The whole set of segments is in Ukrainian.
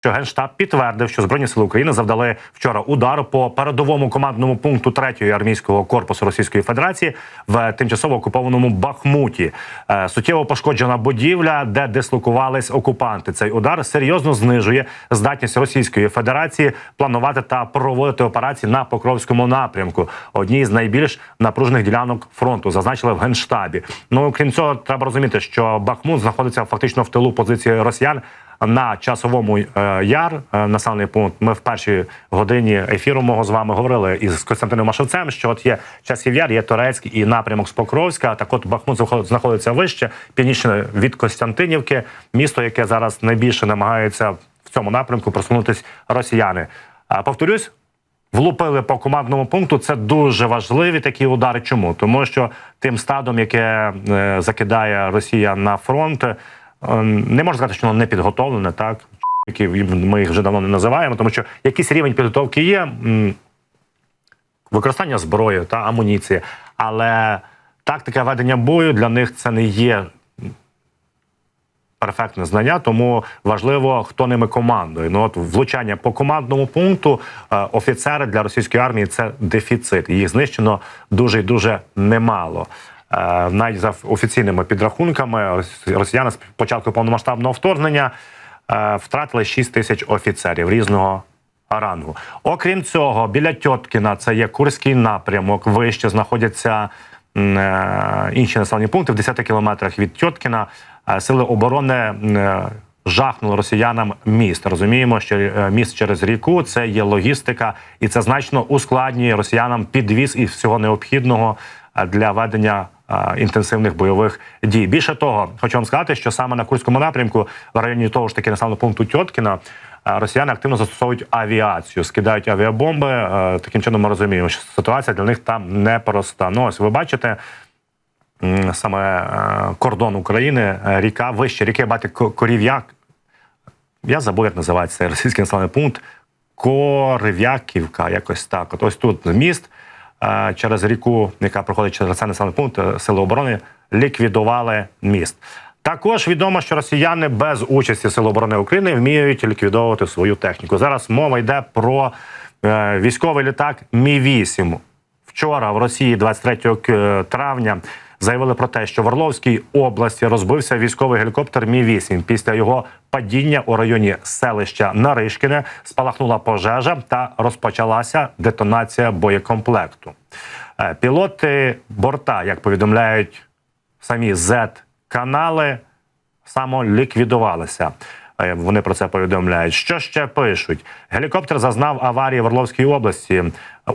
що генштаб підтвердив, що збройні сили України завдали вчора удару по передовому командному пункту 3-ї армійського корпусу Російської Федерації в тимчасово окупованому Бахмуті. Е, Суттєво пошкоджена будівля, де дислокувались окупанти. Цей удар серйозно знижує здатність Російської Федерації планувати та проводити операції на Покровському напрямку. Одній з найбільш напружених ділянок фронту зазначили в генштабі. Ну крім цього, треба розуміти, що Бахмут знаходиться фактично в тилу позиції росіян на часовому е, яр е, населений пункт. Ми в першій годині ефіру мого з вами говорили із Костянтином Машевцем, що от є часів яр, є Торецький і напрямок з Покровська. Так, от Бахмут знаходиться вище, північне від Костянтинівки, місто, яке зараз найбільше намагається в цьому напрямку просунутись росіяни. Повторюсь. Влупили по командному пункту. Це дуже важливі такі удари. Чому? Тому що тим стадом, яке е, закидає Росія на фронт, не можна сказати, що воно не підготовлене, так які ми їх вже давно не називаємо, тому що якийсь рівень підготовки є, використання зброї та амуніції, але тактика ведення бою для них це не є перфектне знання, тому важливо, хто ними командує. Ну от влучання по командному пункту е, офіцери для російської армії це дефіцит. Їх знищено дуже і дуже немало. Е, Навіть за офіційними підрахунками, рос- росіяни з початку повномасштабного вторгнення е, втратили 6 тисяч офіцерів різного рангу. Окрім цього, біля Тьоткіна це є Курський напрямок. Вище знаходяться е, інші населені пункти в 10 кілометрах від Тьоткіна. Сили оборони жахнули росіянам міст. Розуміємо, що міст через ріку це є логістика, і це значно ускладнює росіянам підвіз і всього необхідного для ведення інтенсивних бойових дій. Більше того, хочу вам сказати, що саме на Курському напрямку, в районі того ж таки населеного пункту Тьоткіна, росіяни активно застосовують авіацію, скидають авіабомби. Таким чином ми розуміємо, що ситуація для них там непроста. Ну ось ви бачите. Саме е, кордон України, е, ріка вище ріки Бати Корів'як. Я забув, як називається російський населений пункт. Корив'яківка, якось так. От ось тут міст через ріку, яка проходить через цей населений пункт, е, сили оборони ліквідували міст. Також відомо, що росіяни без участі Сил оборони України вміють ліквідовувати свою техніку. Зараз мова йде про е, військовий літак Мі 8 Вчора в Росії, 23 к- травня, заявили про те, що в Орловській області розбився військовий гелікоптер Мі 8 Після його падіння у районі селища Наришкіне спалахнула пожежа та розпочалася детонація боєкомплекту. Е, Пілоти борта, як повідомляють самі Z-канали, самоліквідувалися. Е, Вони про це повідомляють. Що ще пишуть? Гелікоптер зазнав аварії в Орловській області,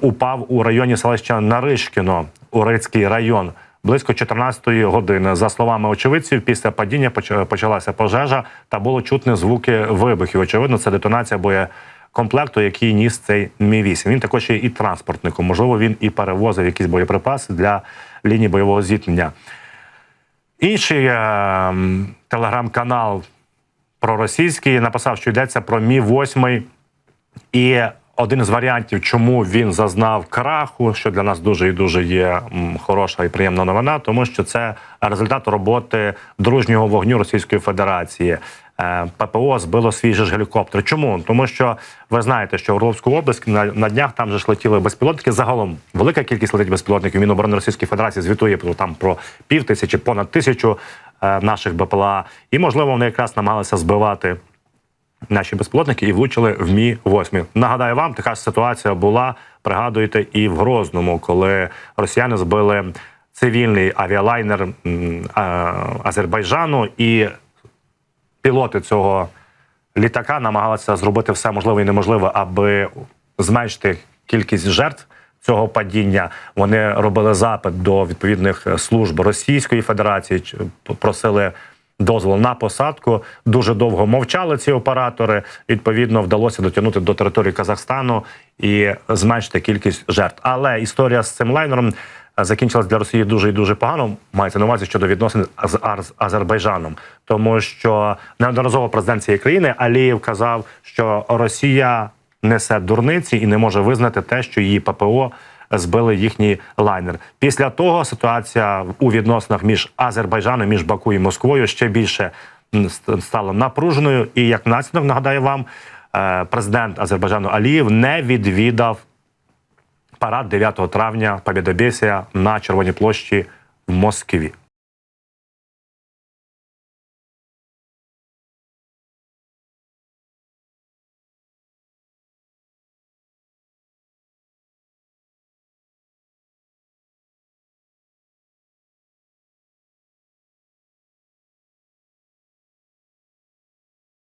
упав у районі селища Наришкіно, Урицький район. Близько 14-ї години, за словами очевидців, після падіння почалася пожежа та було чутне звуки вибухів. Очевидно, це детонація боєкомплекту, який ніс цей Мі 8 Він також є і транспортником. Можливо, він і перевозив якісь боєприпаси для лінії бойового зіткнення. Інший е, телеграм-канал проросійський написав, що йдеться про Мі 8 і один з варіантів, чому він зазнав краху, що для нас дуже і дуже є хороша і приємна новина, тому що це результат роботи дружнього вогню Російської Федерації. Е, ППО збило свій же ж гелікоптер. Чому? Тому що ви знаєте, що в Орловську область на, на днях там же ж летіли безпілотники. Загалом велика кількість летить безпілотників. Міноборони Російської Федерації звітує там про пів тисячі, понад тисячу е, наших БПЛА. І можливо вони якраз намагалися збивати наші безпілотники і влучили в мі 8 Нагадаю вам, така ж ситуація була. Пригадуєте, і в Грозному, коли росіяни збили цивільний авіалайнер Азербайджану, і пілоти цього літака намагалися зробити все можливе і неможливе, аби зменшити кількість жертв. Цього падіння вони робили запит до відповідних служб Російської Федерації, просили дозвол на посадку. Дуже довго мовчали ці оператори. Відповідно, вдалося дотягнути до території Казахстану і зменшити кількість жертв. Але історія з цим лайнером е, закінчилась для Росії дуже і дуже погано. Мається на увазі щодо відносин з Азербайджаном, тому що неодноразово президент цієї країни Алієв казав, що Росія несе дурниці і не може визнати те, що її ППО збили їхній лайнер. Після того ситуація у відносинах між Азербайджаном, між Баку і Москвою ще більше стала напруженою. І як наслідок нагадаю вам, е, президент Азербайджану Алієв не відвідав парад 9 травня Побєдобєсія на Червоній площі в Москві.